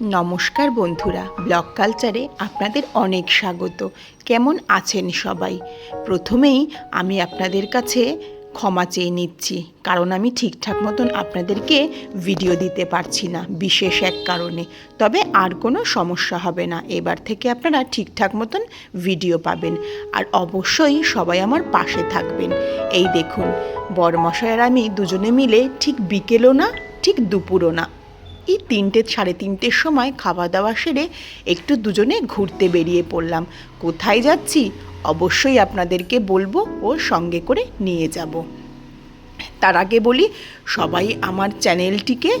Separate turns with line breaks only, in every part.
নমস্কার বন্ধুরা, ব্লগ কালচারে আপনাদের অনেক স্বাগত। কেমন আছেন সবাই? প্রথমেই আমি আপনাদের কাছে ক্ষমা চেয়ে নিচ্ছি, কারণ আমি ঠিকঠাক মতন আপনাদেরকে ভিডিও দিতে পারছি না, বিশেষ এক কারণে। তবে আর কোনো সমস্যা হবে না, এবার থেকে আপনারা ঠিকঠাক মতন ভিডিও পাবেন। আর অবশ্যই সবাই আমার পাশে থাকবেন। এই দেখুন, বরমশাই আর আমি দুজনে মিলে ঠিক বিকেলও না, ঠিক দুপুরও না। এই তিনটে, সাড়ে তিনটের সময় খাওয়া দাওয়া সেরে একটু দুজনে ঘুরতে বেরিয়ে পড়লাম। কোথায় যাচ্ছি? অবশ্যই আপনাদেরকে বলব ও সঙ্গে করে নিয়ে যাব। তার আগে বলি, সবাই আমার চ্যানেলটিকে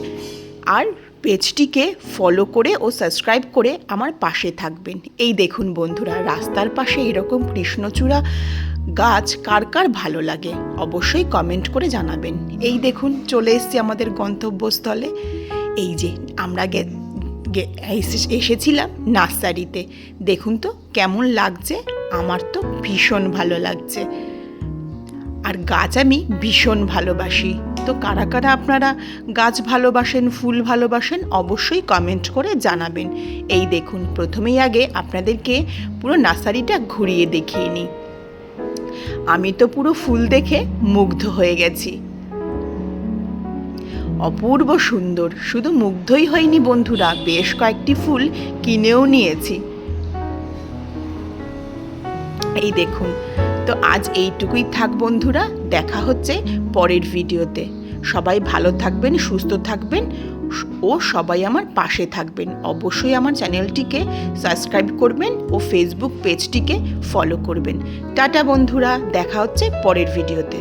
আর পেজটিকে ফলো করে ও সাবস্ক্রাইব করে আমার পাশে থাকবেন। এই দেখুন বন্ধুরা, রাস্তার পাশে এরকম কৃষ্ণচূড়া গাছ কার কার ভালো লাগে? অবশ্যই কমেন্ট করে জানাবেন। এই দেখুন, চলে এসেছি আমাদের গন্তব্যস্থলে। এই যে আমরা এসেছিলাম নার্সারিতে। দেখুন তো কেমন লাগছে, আমার তো ভীষণ ভালো লাগছে। আর গাছ আমি ভীষণ ভালোবাসি। তো কারা কারা আপনারা গাছ ভালোবাসেন, ফুল ভালোবাসেন, অবশ্যই কমেন্ট করে জানাবেন। এই দেখুন, প্রথমেই আগে আপনাদেরকে পুরো নার্সারিটা ঘুরিয়ে দেখিয়ে নিই। আমি তো পুরো ফুল দেখে মুগ্ধ হয়ে গেছি। অপূর্ব সুন্দর। শুধু মুগ্ধই হয়নি বন্ধুরা, বেশ কয়েকটি ফুল কিনেও নিয়েছি। এই দেখুন, তো আজ এইটুকুই থাক বন্ধুরা, দেখা হচ্ছে পরের ভিডিওতে। সবাই ভালো থাকবেন, সুস্থ থাকবেন ও সবাই আমার পাশে থাকবেন। অবশ্যই আমার চ্যানেলটিকে সাবস্ক্রাইব করবেন ও ফেসবুক পেজটিকে ফলো করবেন। টাটা বন্ধুরা, দেখা হচ্ছে পরের ভিডিওতে।